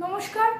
নমস্কার,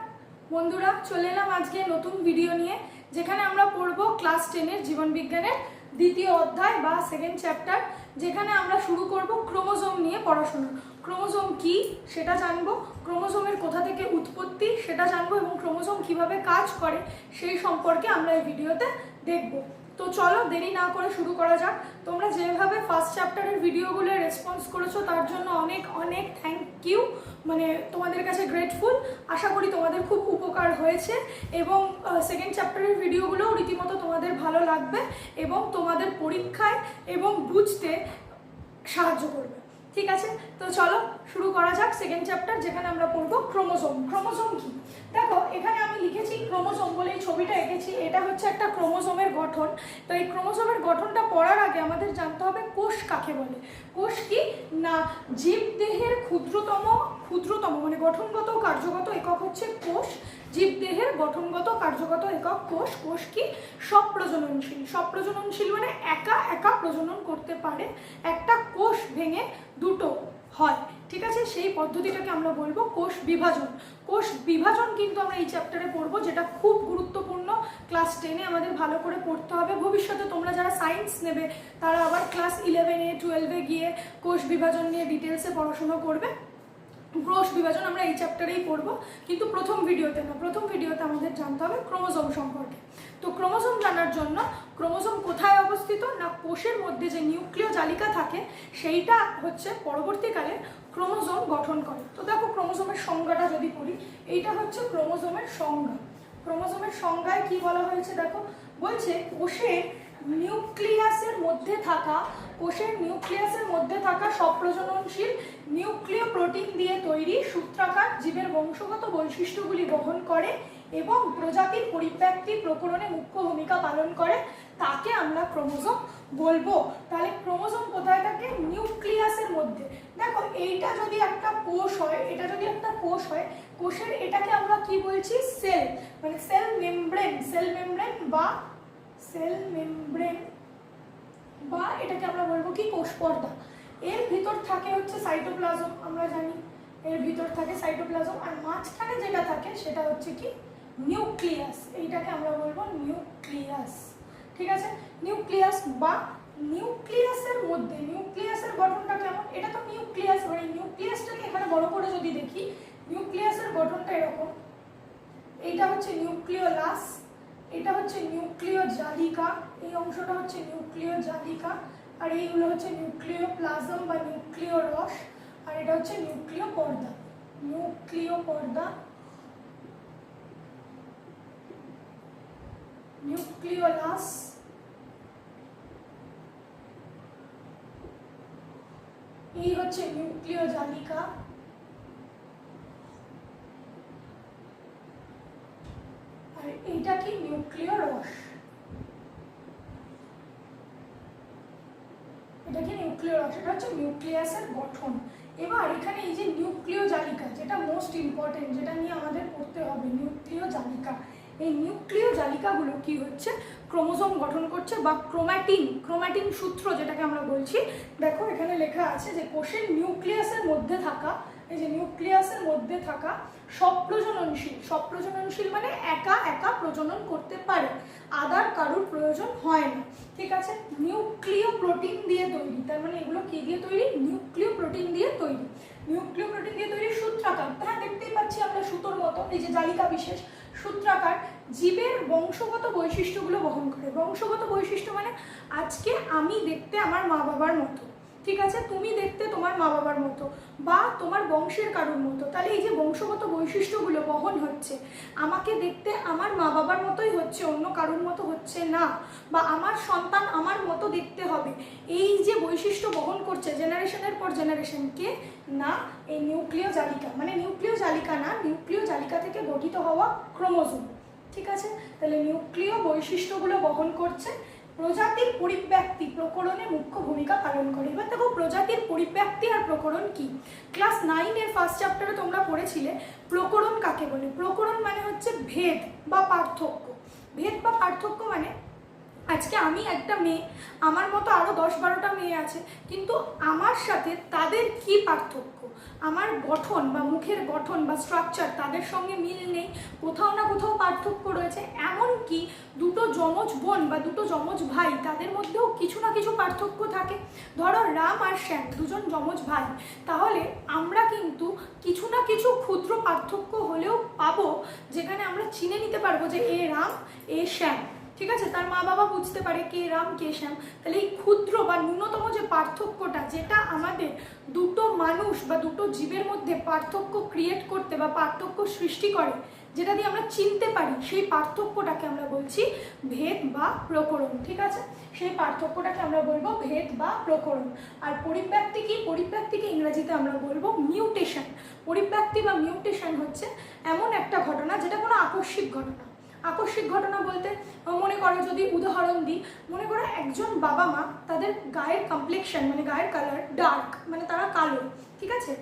বন্ধুরা চলে এলাম আজকে নতুন ভিডিও নিয়ে, যেখানে আমরা পড়ব ক্লাস টেনের জীবনবিজ্ঞানের দ্বিতীয় অধ্যায় বা সেকেন্ড চ্যাপ্টার যেখানে আমরা শুরু করব ক্রোমোজোম নিয়ে পড়াশোনা। ক্রোমোজোম কি সেটা জানব, ক্রোমোজোমের কোথা থেকে উৎপত্তি সেটা জানব এবং ক্রোমোজোম কীভাবে কাজ করে সেই সম্পর্কে আমরা এই ভিডিওতে দেখব। তো চলো দেরি না করে শুরু করা যাক। তোমরা যেভাবে ফার্স্ট চ্যাপ্টারের ভিডিওগুলো রেসপন্স করেছ, তার জন্য অনেক অনেক থ্যাংক ইউ মানে তোমাদের কাছে গ্রেটফুল আশা করি তোমাদের খুব উপকার হয়েছে এবং সেকেন্ড চ্যাপ্টারের ভিডিওগুলোও রীতিমতো তোমাদের ভালো লাগবে এবং তোমাদের পরীক্ষায় এবং বুঝতে সাহায্য করবে। ঠিক আছে? তো চলো, শুরু করা যাক সেকেন্ড চ্যাপ্টার যেখানে আমরা পড়ব ক্রোমোজোম। ক্রোমোজোম কি? দেখো, এখানে আমি লিখেছি ক্রোমোজোম বলে এই ছবিটা এঁকেছি। এটা হচ্ছে একটা ক্রোমোজোমের গঠন। তো এই ক্রোমোজোমের গঠনটা পড়ার আগে আমাদের জানতে হবে কোষ কাকে বলে? কোষ কি? না, জীবদেহের ক্ষুদ্রতম ক্ষুদ্রতম মানে গঠনগত, কার্যগত একক হচ্ছে কোষ। জীবদেহের গঠনগত, কার্যগত একক কোষ কোষ কি? সব প্রজননশীল সব প্রজননশীল মানে একা একা প্রজনন করতে পারে। একটা কোষ ভেঙে দুটো হয়। ঠিক আছে? সেই পদ্ধতিটাকে আমরা বলব কোষ বিভাজন। কোষ বিভাজন কিন্তু আমরা এই চ্যাপ্টারে পড়ব, যেটা খুব গুরুত্বপূর্ণ। ক্লাস টেনে আমাদের ভালো করে পড়তে হবে। ভবিষ্যতে তোমরা যারা সায়েন্স নেবে, তারা আবার ক্লাস ইলেভেনে টুয়েলভে গিয়ে কোষ বিভাজন নিয়ে ডিটেলসে পড়াশুনো করবে। কোষ বিভাজন আমরা এই চ্যাপ্টারেই পড়ব, কিন্তু প্রথম ভিডিওতে না, প্রথম ভিডিওতে আমাদের জানতে হবে ক্রোমোজোম সম্পর্কে। তো ক্রোমোজোম জানার জন্য ক্রোমোজোম কোথায় অবস্থিত না কোষের মধ্যে যে নিউক্লিয় জালিকা থাকে, সেইটা হচ্ছে পরবর্তীকালে ক্রোমোজোম গঠন করে। তো দেখো ক্রোমোজোমের সংজ্ঞাটা যদি করি এইটা হচ্ছে ক্রোমোজোমের সংজ্ঞা। ক্রোমোজোমের সংজ্ঞায় কি বলা হয়েছে দেখো? বলছে কোষের নিউক্লিয়াসের মধ্যে থাকা, কোষের নিউক্লিয়াসের মধ্যে থাকা সপ্রজননশীল নিউক্লিয় প্রোটিন দিয়ে তৈরি সূত্রাকার জীবের বংশগত বৈশিষ্ট্যগুলি বহন করে এবং প্রজাতির পরিব্যক্তি প্রকরণে মুখ্য ভূমিকা পালন করে। তাকে আমরা ক্রোমোজোম বলব। তাহলে ক্রোমোজোম কোথায় থাকে? নিউক্লিয়াসের মধ্যে। দেখো, এইটা যদি একটা কোষ হয়, এটা যদি একটা কোষ হয়, কোষের এটাকে আমরা কি বলছি? সেল মানে সেল মেমব্রেন সেল মেমব্রেন বা সেল মেমব্রেন বা এটাকে আমরা বলব কি কোষ পর্দা এর ভিতর থাকে হচ্ছে সাইটোপ্লাজম, আমরা জানি। এর ভিতর থাকে সাইটোপ্লাজম আর মাঝখানে যেটা থাকে সেটা হচ্ছে কি নিউক্লিয়াস। এইটাকে আমরা বলব নিউক্লিয়াস। ঠিক আছে? নিউক্লিয়াস বা নিউক্লিয়াসের মধ্যে, নিউক্লিয়াসের গঠনটা কেমন? এটা তো নিউক্লিয়াস মানে নিউক্লিয়াসটাকে এখানে বড় করে যদি দেখি, নিউক্লিয়াসের গঠনটা এরকম। এইটা হচ্ছে নিউক্লিওলাস এটা হচ্ছে নিউক্লিয় জালিকা এই অংশটা হচ্ছে নিউক্লিয় জালিকা আর এইগুলো হচ্ছে নিউক্লিয় প্লাজম বা নিউক্লিয় রস আর এটা হচ্ছে নিউক্লিয় পর্দা নিউক্লিয় পর্দা নিউক্লিওলাস, এই হচ্ছে নিউক্লিয় জালিকা আর এইটা কি নিউক্লিয় রস? এটা কি নিউক্লিয় রস? এটা হচ্ছে নিউক্লিয়াসের গঠন। এবার এখানে এই যে নিউক্লিয় জালিকা, যেটা মোস্ট ইম্পর্টেন্ট যেটা নিয়ে আমাদের পড়তে হবে, নিউক্লিয় জালিকা। এই নিউক্লিয় জালিকাগুলো কি হচ্ছে? ক্রোমোজোম গঠন করছে বা ক্রোম্যাটিন ক্রোম্যাটিন সূত্র যেটাকে আমরা বলছি। দেখো এখানে লেখা আছে যে কোষের নিউক্লিয়াসের মধ্যে থাকা এই যে নিউক্লিয়াসের মধ্যে থাকা সপ্রজননশীল সপ্রজননশীল মানে একা একা প্রজনন করতে পারে। আদার কারুর প্রয়োজন হয় না। ঠিক আছে? নিউক্লিয় প্রোটিন দিয়ে তৈরি। তার মানে এগুলো কি দিয়ে তৈরি? নিউক্লিয় প্রোটিন দিয়ে তৈরি। নিউক্লিয় প্রোটিন দিয়ে তৈরি সূত্রাকার। হ্যাঁ দেখতেই পাচ্ছি আমরা সুতোর মতো এই যে জালিকা বিশেষ সূত্রাকার জীবের বংশগত বৈশিষ্ট্যগুলো বহন করে। বংশগত বৈশিষ্ট্য মানে আজকে আমি দেখতে আমার মা বাবার মতো। ঠিক আছে? তুমি দেখতে তোমার মা বাবার মতো বা তোমার বংশের কারোর মতো। তাহলে এই যে বংশগত বৈশিষ্ট্যগুলো বহন হচ্ছে, আমাকে দেখতে আমার মা বাবার মতোই হচ্ছে, অন্য কারোর মতো হচ্ছে না বা আমার সন্তান আমার মতো দেখতে হবে। এই যে বৈশিষ্ট্য বহন করছে জেনারেশনের পর জেনারেশনকে না, এই নিউক্লিয় জালিকা। মানে নিউক্লিয় জালিকা না, নিউক্লিয় জালিকা থেকে গঠিত হওয়া ক্রোমোজোম। ঠিক আছে? তাহলে নিউক্লিয় বৈশিষ্ট্যগুলো বহন করছে প্রজাতির পরিব্যক্তি প্রকরণে মুখ্য ভূমিকা পালন করে। এবার দেখো, প্রজাতির পরিব্যক্তি আর প্রকরণ কি? ক্লাস নাইনের ফার্স্ট চ্যাপ্টারে তোমরা পড়েছিলে, প্রকরণ কাকে বলে? প্রকরণ মানে হচ্ছে ভেদ বা পার্থক্য। ভেদ বা পার্থক্য মানে আজকে আমি একটা মেয়ে, আমার মতো আরও দশ বারোটা মেয়ে আছে, কিন্তু আমার সাথে তাদের কি পার্থক্য? আমার গঠন বা মুখের গঠন বা স্ট্রাকচার তাদের সঙ্গে মিল নেই, কোথাও না কোথাও পার্থক্য রয়েছে। দুটো যমজ বোন বা দুটো যমজ ভাই, তাদের মধ্যেও কিছু না কিছু পার্থক্য থাকে। ধরো রাম আর শ্যাম দুজন যমজ ভাই, তাহলে আমরা কিন্তু কিছু না কিছু ক্ষুদ্র পার্থক্য হলেও পাবো, যেখানে আমরা চিনে নিতে পারব যে এ রাম, এ শ্যাম। ঠিক আছে? তার মা বাবা বুঝতে পারে কে রাম, কে শ্যাম। তাহলে এই ক্ষুদ্র বা ন্যূনতম যে পার্থক্যটা, যেটা আমাদের দুটো মানুষ বা দুটো জীবের মধ্যে পার্থক্য ক্রিয়েট করতে বা পার্থক্য সৃষ্টি করে যেটা দিয়ে আমরা চিনতে পারি, সেই পার্থক্যটাকে আমরা বলছি ভেদ বা প্রকরণ, ঠিক আছে? সেই পার্থক্যটাকে আমরা বলব ভেদ বা প্রকরণ। আর পরিব্যক্তি কি? পরিব্যক্তিকে ইংরেজিতে আমরা বলব মিউটেশন। পরিব্যক্তি বা মিউটেশন হচ্ছে এমন একটা ঘটনা যেটা কোনো আকস্মিক ঘটনা। আকস্মিক ঘটনা বলতে মনে করো যদি উদাহরণ দিই, মনে করো একজন বাবা মা তাদের গায়ের কমপ্লেকশন মানে গায়ের কালার ডার্ক মানে তারা কালো, ঠিক আছে?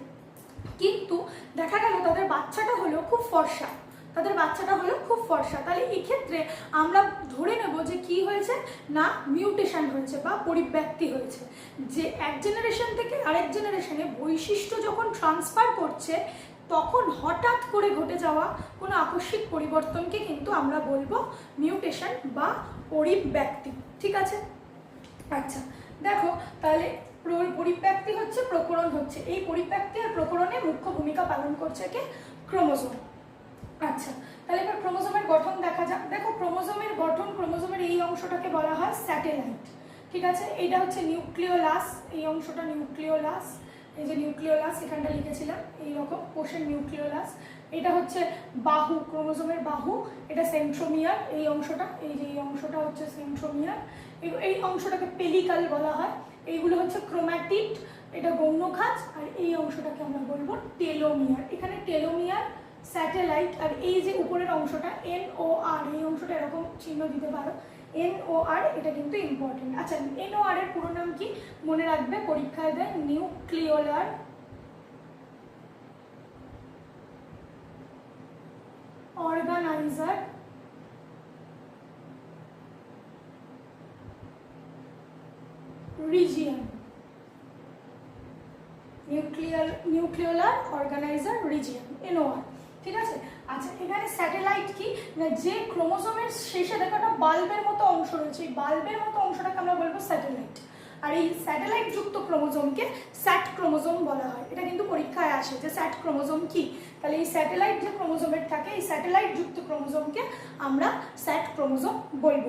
কিন্তু দেখা গেল তাদের বাচ্চাটা হলো খুব ফর্সা। তাদের বাচ্চাটা হলো খুব ফর্সা। তাহলে এক্ষেত্রে আমরা ধরে নেব যে কি হয়েছে? না মিউটেশন হয়েছে বা পরিব্যক্তি হয়েছে। যে এক জেনারেশন থেকে আরেক জেনারেশনে বৈশিষ্ট্য যখন ট্রান্সফার করছে, তখন হঠাৎ করে ঘটে যাওয়া কোনো আকস্মিক পরিবর্তনকে কিন্তু আমরা বলব মিউটেশন বা পরিব্যক্তি ঠিক আছে? আচ্ছা দেখো, তাহলে পরিব্যক্তি হচ্ছে, প্রকরণ হচ্ছে। এই পরিব্যক্তি আর প্রকরণে মুখ্য ভূমিকা পালন করছে কে? ক্রোমোজোম। আচ্ছা তাহলে এবার ক্রোমোজোমের গঠন দেখা যাক। দেখো, ক্রোমোজোমের গঠন, ক্রোমোজোমের এই অংশটাকে বলা হয় স্যাটেলাইট। ঠিক আছে? এইটা হচ্ছে নিউক্লিওলাস, এই অংশটা নিউক্লিওলাস, এই যে নিউক্লিওলাস, এখানটা লিখেছিলাম এইরকম কোষের নিউক্লিওলাস। এটা হচ্ছে বাহু, ক্রোমোজোমের বাহু, এটা সেন্ট্রোমিয়ার, এই অংশটা, এই যে এই অংশটা হচ্ছে সেন্ট্রোমিয়ার। এই- অংশটাকে পেলিকাল বলা হয়। এইগুলো হচ্ছে ক্রোম্যাটিড, এটা গৌণখাজ আর এই অংশটাকে আমরা বলব টেলোমিয়ার। এখানে টেলোমিয়ার স্যাটেলাইট আর এই যে উপরের অংশটা এন ও আর এই অংশটা এরকম চিহ্ন দিতে পারো। এন ও আর এটা কিন্তু ইম্পর্টেন্ট আচ্ছা এন ও আর এর পুরো নাম কি? মনে রাখবে, পরীক্ষায় দেয় nucleolar organiser region. Nuclear nucleolar organiser region NOR ঠিক আছে? আচ্ছা এখানে স্যাটেলাইট কি? না, যে ক্রোমোজোমের শেষে দেখো একটা বাল্বের মতো অংশ রয়েছে। এই বাল্বের মতো অংশটাকে আমরা বলব স্যাটেলাইট আর এই স্যাটেলাইট যুক্ত ক্রোমোজোমকে স্যাট ক্রোমোজোম বলা হয়। এটা কিন্তু পরীক্ষায় আসে যে স্যাট ক্রোমোজোম কি? তাহলে এই স্যাটেলাইট যে ক্রোমোজোমের থাকে, এই স্যাটেলাইট যুক্ত ক্রোমোজোমকে আমরা স্যাট ক্রোমোজোম বলব।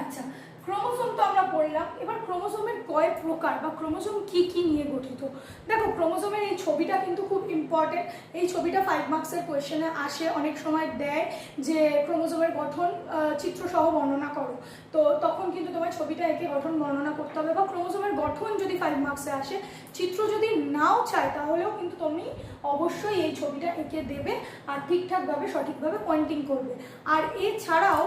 আচ্ছা ক্রোমোজোম তো আমরা পড়লাম। এবার ক্রোমোজোমের কয় প্রকার বা ক্রোমোজোম কি কি নিয়ে গঠিত? দেখো ক্রোমোজোমের এই ছবিটা কিন্তু খুব ইম্পর্টেন্ট এই ছবিটা ফাইভ মার্কসের কোয়েশ্চেনে আসে অনেক সময় দেয় যে ক্রোমোজোমের গঠন আহ, চিত্রসহ বর্ণনা করো। তো তখন কিন্তু তোমার ছবিটা এঁকে গঠন বর্ণনা করতে হবে। বা ক্রোমোজোমের গঠন যদি ফাইভ মার্কসে আসে চিত্র যদি নাও চায় তাহলেও কিন্তু তুমি অবশ্যই এই ছবিটা এঁকে দেবে আর ঠিকঠাকভাবে, সঠিকভাবে পয়েন্টিং করবে। আর এছাড়াও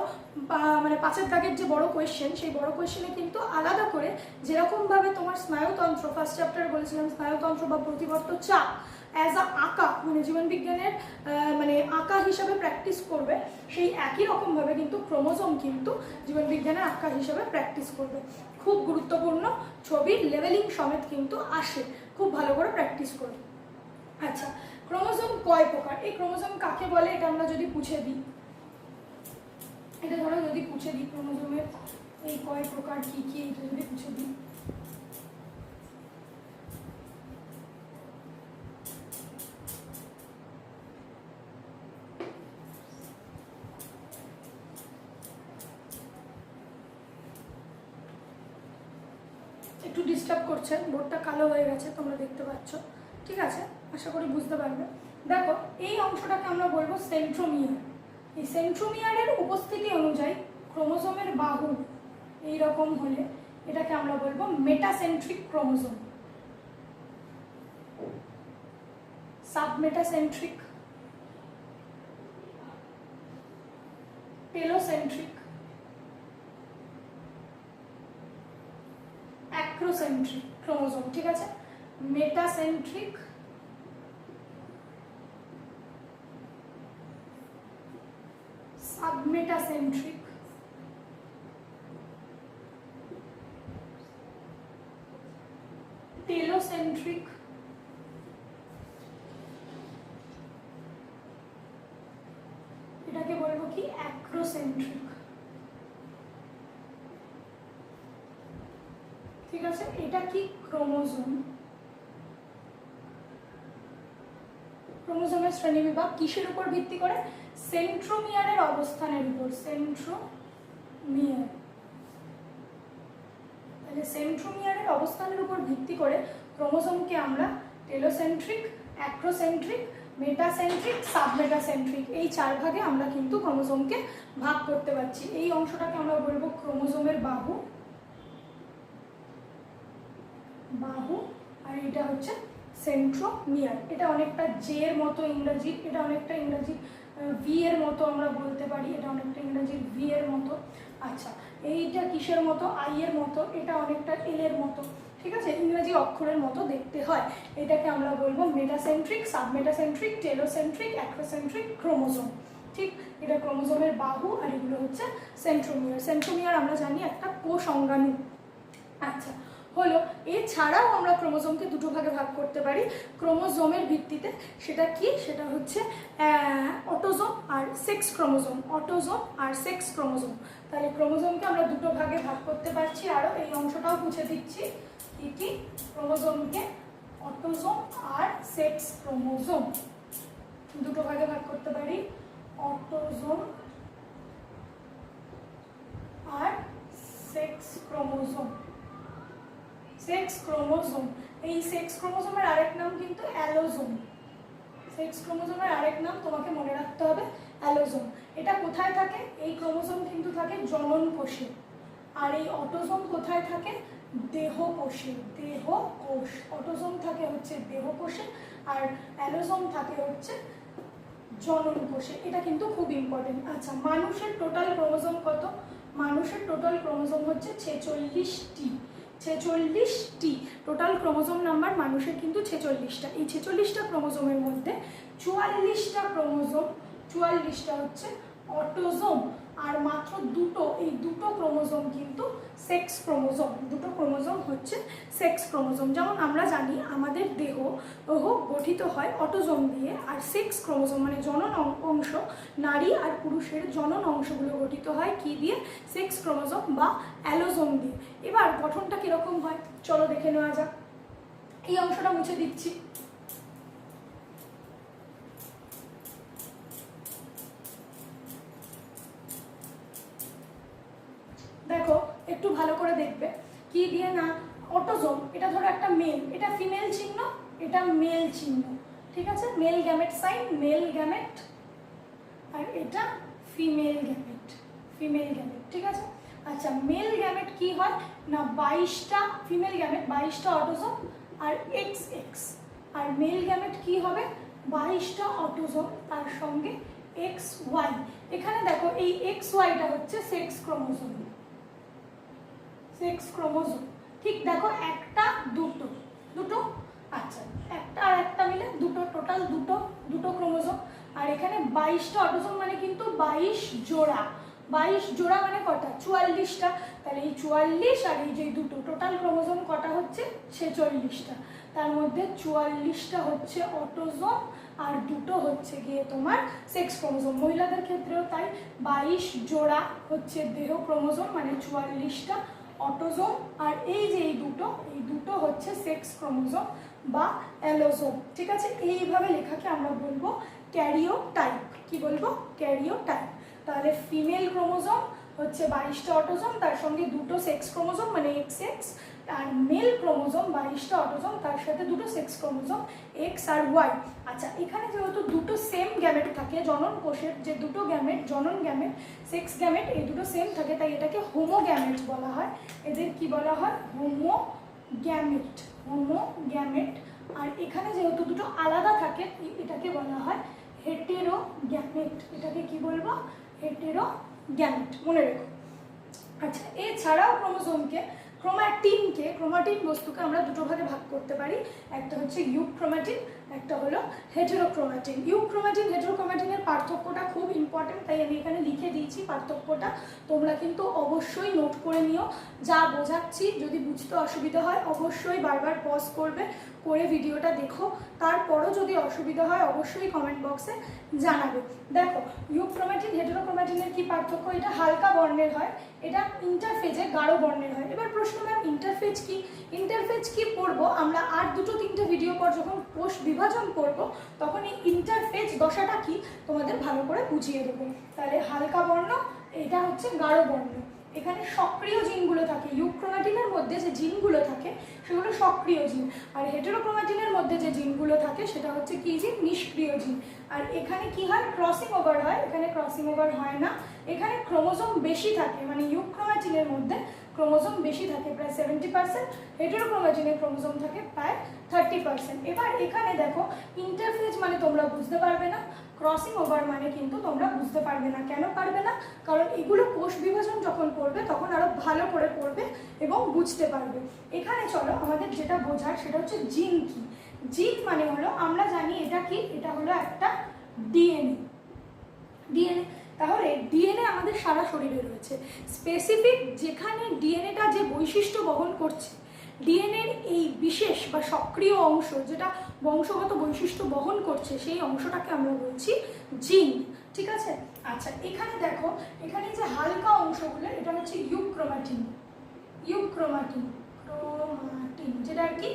মানে পাঁচের দাগের যে বড় কোয়েশ্চেন সেই বড় কোয়েশ্চেনে কিন্তু আলাদা করে যেরকমভাবে তোমার স্নায়ুতন্ত্র ফার্স্ট চ্যাপ্টার বলেছিলাম, স্নায়ুতন্ত্র বা প্রতিবর্ত চাপ অ্যাজ আ আঁকা মানে জীবনবিজ্ঞানের মানে আঁকা হিসাবে প্র্যাকটিস করবে, সেই একই রকমভাবে কিন্তু ক্রোমোজোম কিন্তু জীবনবিজ্ঞানের আঁকা হিসাবে প্র্যাকটিস করবে। খুব গুরুত্বপূর্ণ ছবির লেভেলিং সমেত কিন্তু আসে। খুব ভালো করে প্র্যাকটিস করবে। আচ্ছা ক্রোমোজোম কয় প্রকার? এই ক্রোমোজোম কাকে বলে? এটা আমরা যদি পুছে দিই। এটা ধরো যদি পুছে দিই, ক্রোমোজোমের এই কয় প্রকার কি কি, এটা যদি পুছে দিই। একটু ডিস্টার্ব করছে বোর্ডটা কালো হয়ে গেছে, তোমরা দেখতে পাচ্ছ। ঠিক আছে? আশা করি বুঝতে পারবে। দেখো, এই অংশটাকে আমরা বলব সেন্ট্রোমিয়ার এই সেন্ট্রোমিয়ারের উপস্থিতি অনুযায়ী ক্রোমোজোমের বাহু এই রকম হলে এটাকে আমরা বলব metacentric chromosome submetacentric telocentric acrocentric chromosome ঠিক আছে? Metacentric data centric telocentric. এটাকে বলব কি? অ্যাক্রোসেন্ট্রিক ঠিক আছে? এটা কি ক্রোমোজোম? ক্রোমোজোমের শ্রেণীবিভাগ কিসের উপর ভিত্তি করে? সেন্ট্রোমিয়ারের অবস্থানের উপর। সেন্ট্রোমিয়ার। তাহলে সেন্ট্রোমিয়ারের অবস্থানের উপর ভিত্তি করে ক্রোমোজোমকে আমরা টেলোসেন্ট্রিক, অ্যাক্রোসেন্ট্রিক, মেটাসেন্ট্রিক, সাবমেটাসেন্ট্রিক এই চার ভাগে আমরা কিন্তু ক্রোমোজোমকে ভাগ করতে পারছি। এই অংশটাকে আমরা বলব ক্রোমোজোমের বাহু। বাহু, আর এটা হচ্ছে সেন্ট্রোমিয়ার এটা অনেকটা জে এর মতো ইংরাজি, এটা অনেকটা ইংরাজি ভি এর মতো আমরা বলতে পারি, এটা অনেকটা ইংরাজির ভি এর মতো। আচ্ছা এইটা কিসের মতো? আই এর মতো, এটা অনেকটা এল এর মতো। ঠিক আছে? ইংরাজি অক্ষরের মতো দেখতে হয়। এটাকে আমরা বলব metacentric submetacentric telocentric acrocentric chromosome ঠিক? এটা ক্রোমোজোমের বাহু আর এগুলো হচ্ছে সেন্ট্রোমিয়ার সেন্ট্রোমিয়ার আমরা জানি একটা কোষ অঙ্গাণু আচ্ছা হলো, এছাড়াও আমরা ক্রোমোজোমকে দুটো ভাগে ভাগ করতে পারি। ক্রোমোজোমের ভিত্তিতে সেটা কি? সেটা হচ্ছে অটোজোম আর সেক্স ক্রোমোজোম। অটোজোম আর সেক্স ক্রোমোজোম। তাহলে ক্রোমোজোমকে আমরা দুটো ভাগে ভাগ করতে পারছি। আরও এই অংশটাও বুঝে দিচ্ছি কি কি? ক্রোমোজোমকে অটোজোম আর সেক্স ক্রোমোজোম। দুটো ভাগে ভাগ করতে পারি। অটোজোম আর সেক্স ক্রোমোজোম। Sex chromosome. এই সেক্স ক্রোমোজোমের আরেক নাম কিন্তু অ্যালোজোম। সেক্স ক্রোমোজোমের আরেক নাম তোমাকে মনে রাখতে হবে, অ্যালোজোম। এটা কোথায় থাকে? এই ক্রোমোজোম কিন্তু থাকে জনন কোষে। আর এই অটোজোম কোথায় থাকে? দেহ কোষে। দেহ কোষ। অটোজোম থাকে হচ্ছে দেহ কোষে আর অ্যালোজোম থাকে হচ্ছে জনন কোষে। এটা কিন্তু খুব ইম্পর্টেন্ট আচ্ছা মানুষের টোটাল ক্রোমোজোম কত? মানুষের টোটাল ক্রোমোজোম হচ্ছে ছেচল্লিশটি। ছেচল্লিশটি টোটাল ক্রোমোজোম নাম্বার মানুষের কিন্তু ছেচল্লিশটা। এই ছেচল্লিশটা ক্রোমোজোমের মধ্যে চুয়াল্লিশটা ক্রোমোজোম চুয়াল্লিশটা হচ্ছে অটোজোম আর মাত্র দুটো, এই দুটো ক্রোমোজোম কিন্তু সেক্স ক্রোমোজোম, দুটো ক্রোমোজোম হচ্ছে সেক্স ক্রোমোজোম। যেমন আমরা জানি আমাদের দেহ গঠিত হয় অটোজোম দিয়ে, আর সেক্স ক্রোমোজোম মানে জনন অংশ, নারী আর পুরুষের জনন অংশগুলো গঠিত হয় কি দিয়ে? সেক্স ক্রোমোজোম বা অ্যালোজোম দিয়ে। এবার গঠনটা কীরকম হয়? চলো দেখে নেওয়া যাক। এই অংশটা মুছে দিচ্ছি। এটা মেল চিহ্ন, ঠিক আছে? Male gamete sign male gamete আর এটা ফিমেল গ্যামেট ফিমেল গ্যামেট ঠিক আছে? আচ্ছা মেল গ্যামেট কি হয়? না, বাইশটা ফিমেল গ্যামেট বাইশটা অটোজোম আর এক্স এক্স আর মেল গ্যামেট কি হবে? বাইশটা অটোজোম তার সঙ্গে এক্স ওয়াই এখানে দেখো এই এক্স ওয়াইটা হচ্ছে সেক্স ক্রোমোজোম সেক্স ক্রোমোজোম ঠিক দেখো একটা, দুটো দুটো আচ্ছা একটা আর একটা মিলে দুটো টোটাল দুটো দুটো ক্রোমোজোম আর এখানে বাইশটা অটোজোম মানে কিন্তু বাইশ জোড়া। বাইশ জোড়া মানে কটা? চুয়াল্লিশটা। তাহলে এই চুয়াল্লিশ আর এই যে দুটো টোটাল ক্রোমোজোম কটা হচ্ছে? ছেচল্লিশটা। তার মধ্যে চুয়াল্লিশটা হচ্ছে অটোজোম আর দুটো হচ্ছে গিয়ে তোমার সেক্স ক্রোমোজোম মহিলাদের ক্ষেত্রেও তাই বাইশ জোড়া হচ্ছে দেহ ক্রোমোজোম মানে চুয়াল্লিশটা অটোজোম আর এই যে এই দুটো এই দুটো হচ্ছে সেক্স ক্রোমোজোম বা অ্যালোজোম। ঠিক আছে? এইভাবে লেখাকে আমরা বলব ক্যারিও টাইপ কি বলব? ক্যারিও টাইপ তাহলে ফিমেল ক্রোমোজোম হচ্ছে বাইশটা অটোজোম, তার সঙ্গে দুটো সেক্স ক্রোমোজোম মানে এক্স এক্স আর মেল ক্রোমোজোম, বাইশটা অটোজোম, তার সাথে দুটো সেক্স ক্রোমোজোম এক্স আর ওয়াই আচ্ছা এখানে যেহেতু দুটো সেম গ্যামেট থাকে, জনন কোষের যে দুটো গ্যামেট, জনন গ্যামেট, সেক্স গ্যামেট, এই দুটো সেম থাকে, তাই এটাকে হোমো গ্যামেট বলা হয়। এদের কি বলা হয়? Homo gamete homo gamete. আর এখানে যেহেতু দুটো আলাদা থাকে এটাকে বলা হয় হেটেরো গ্যামেট এটাকে কি বলব? হেটেরো গ্যামেট মনে রেখো। আচ্ছা এছাড়াও ক্রোমোজোমকে ক্রোমাটিনকে ক্রোমাটিন বস্তুকে আমরা দুটো ভাগে ভাগ করতে পারি। একটা হচ্ছে ইউক্রোমাটিন, একটা হলো হেটেরোক্রোমাটিন। ইউক্রোমাটিন, হেটেরোক্রোমাটিনের পার্থক্যটা খুব ইম্পর্টেন্ট তাই আমি এখানে লিখে দিয়েছি পার্থক্যটা। তোমরা কিন্তু অবশ্যই নোট করে নিও। যা বোঝাচ্ছি, যদি বুঝতে অসুবিধা হয়, অবশ্যই বারবার পজ করবে। করে ভিডিওটা দেখো, তারপরও যদি অসুবিধা হয় অবশ্যই কমেন্ট বক্সে জানাবে। দেখো ইউক্রোম্যাটিন হেটেরোক্রোম্যাটিনের কি পার্থক্য? এটা হালকা বর্ণের হয়, এটা ইন্টারফেজে গাঢ় বর্ণের হয়। এবার প্রশ্ন ম্যাম ইন্টারফেজ কি? ইন্টারফেজ কি পড়ব? আমরা আর দুটো তিনটে ভিডিও পর যখন কোষ বিভাজন করব, তখন এই ইন্টারফেজ দশাটা কি? তোমাদের ভালো করে বুঝিয়ে দেবো। তাহলে হালকা বর্ণ, এটা হচ্ছে গাঢ় বর্ণ। এখানে সক্রিয় জিনগুলো থাকে। ইউক্রোমাটিনের মধ্যে যে জিনগুলো থাকে, সেগুলো সক্রিয় জিন। আর হেটেরোক্রোমাটিনের মধ্যে যে জিনগুলো থাকে, সেটা হচ্ছে কী জিন? নিষ্ক্রিয় জিন। আর এখানে কি হয়? ক্রসিং ওভার হয়। এখানে ক্রসিং ওভার হয় না। এখানে ক্রোমোজোম বেশি থাকে। মানে ইউক্রোমাটিনের মধ্যে ক্রোমোজোম বেশি থাকে, প্রায় সেভেন্টি পার্সেন্ট হেটেরোক্রোম্যাটিনের ক্রোমোজোম থাকে, প্রায় থার্টি পার্সেন্ট এবার এখানে দেখো ইন্টারফেজ মানে তোমরা বুঝতে পারবে না ক্রসিং ওভার মানে কিন্তু তোমরা বুঝতে পারবে না। কেন পারবে না? কারণ এগুলো কোষ বিভাজন যখন করবে, তখন আরও ভালো করে পড়বে এবং বুঝতে পারবে। এখানে চলো, আমাদের যেটা বোঝার সেটা হচ্ছে জিন কি। জিন মানে হলো, আমরা জানি এটা কি, এটা হলো একটা ডিএনএ ডিএনএ তাহলে ডিএনএ আমাদের সারা শরীরে রয়েছে। স্পেসিফিক যেখানে ডিএনএটা যে বৈশিষ্ট্য বহন করছে ডিএনএর এই বিশেষ বা সক্রিয় অংশ যেটা বংশগত বৈশিষ্ট্য বহন করছে, সেই অংশটাকে আমরা বলছি জিন ঠিক আছে? আচ্ছা এখানে দেখো, এখানে যে হালকা অংশগুলো, এটা হচ্ছে ইউক্রোমাটিন ইউক্রোমাটিন ক্রোমাটিন যেটা আর কি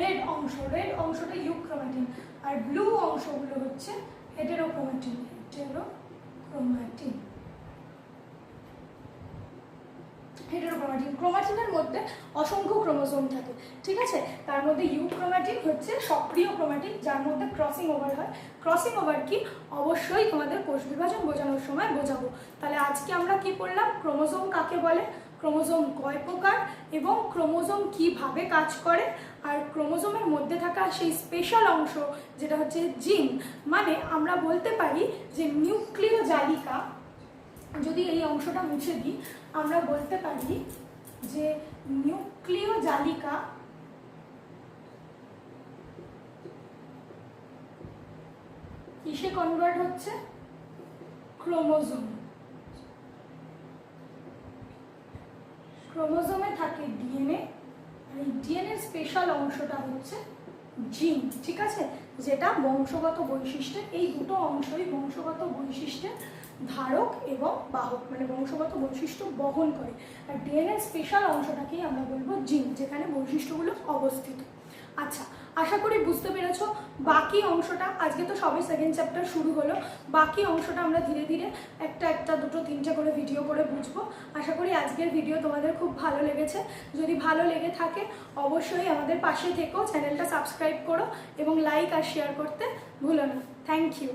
রেড অংশ রেড অংশটা ইউক্রোমাটিন আর ব্লু অংশগুলো হচ্ছে হেটেরোক্রোম্যাটিন হেটেরোক্রোম্যাটিন হেটেরোক্রোম্যাটিন ক্রোমাটিনের মধ্যে অসংখ্য ক্রোমোজোম থাকে, ঠিক আছে? তার মধ্যে ইউক্রোম্যাটিন হচ্ছে সক্রিয় ক্রোমাটিন, যার মধ্যে ক্রসিং ওভার হয়। ক্রসিং ওভার কি? অবশ্যই তোমাদের কোষ বিভাজন বোঝানোর সময় বোঝাবো। তাহলে আজকে আমরা কি করলাম ক্রোমোজোম কাকে বলে? ক্রোমোজোম কয় প্রকার এবং ক্রোমোজোম কীভাবে কাজ করে? আর ক্রোমোজোমের মধ্যে থাকা সেই স্পেশাল অংশ যেটা হচ্ছে জিন মানে আমরা বলতে পারি যে নিউক্লিয় জালিকা যদি এই অংশটা মুছে দিই, আমরা বলতে পারি যে নিউক্লিয় জালিকা কিসে কনভার্ট হচ্ছে? ক্রোমোজোম। ক্রোমোজোমে থাকে ডিএনএ, আর এই ডিএনএ স্পেশাল অংশটা হচ্ছে জিন, ঠিক আছে? যেটা বংশগত বৈশিষ্ট্যের, এই দুটো অংশই বংশগত বৈশিষ্ট্যের ধারক এবং বাহক মানে বংশগত বৈশিষ্ট্য বহন করে। আর ডিএনএ স্পেশাল অংশটাকেই আমরা বলব জিন, যেখানে বৈশিষ্ট্যগুলো অবস্থিত। আচ্ছা আশা করি বুঝতে পেরেছ। বাকি অংশটা, আজকে তো সবে সেকেন্ড চ্যাপ্টার শুরু হলো। বাকি অংশটা আমরা ধীরে ধীরে একটা একটা, দুটো, তিনটে করে ভিডিও করে বুঝব। আশা করি আজকের ভিডিও তোমাদের খুব ভালো লেগেছে। যদি ভালো লেগে থাকে, অবশ্যই আমাদের পাশে থেকো চ্যানেলটা সাবস্ক্রাইব করো এবং লাইক আর শেয়ার করতে ভুলো না। Thank you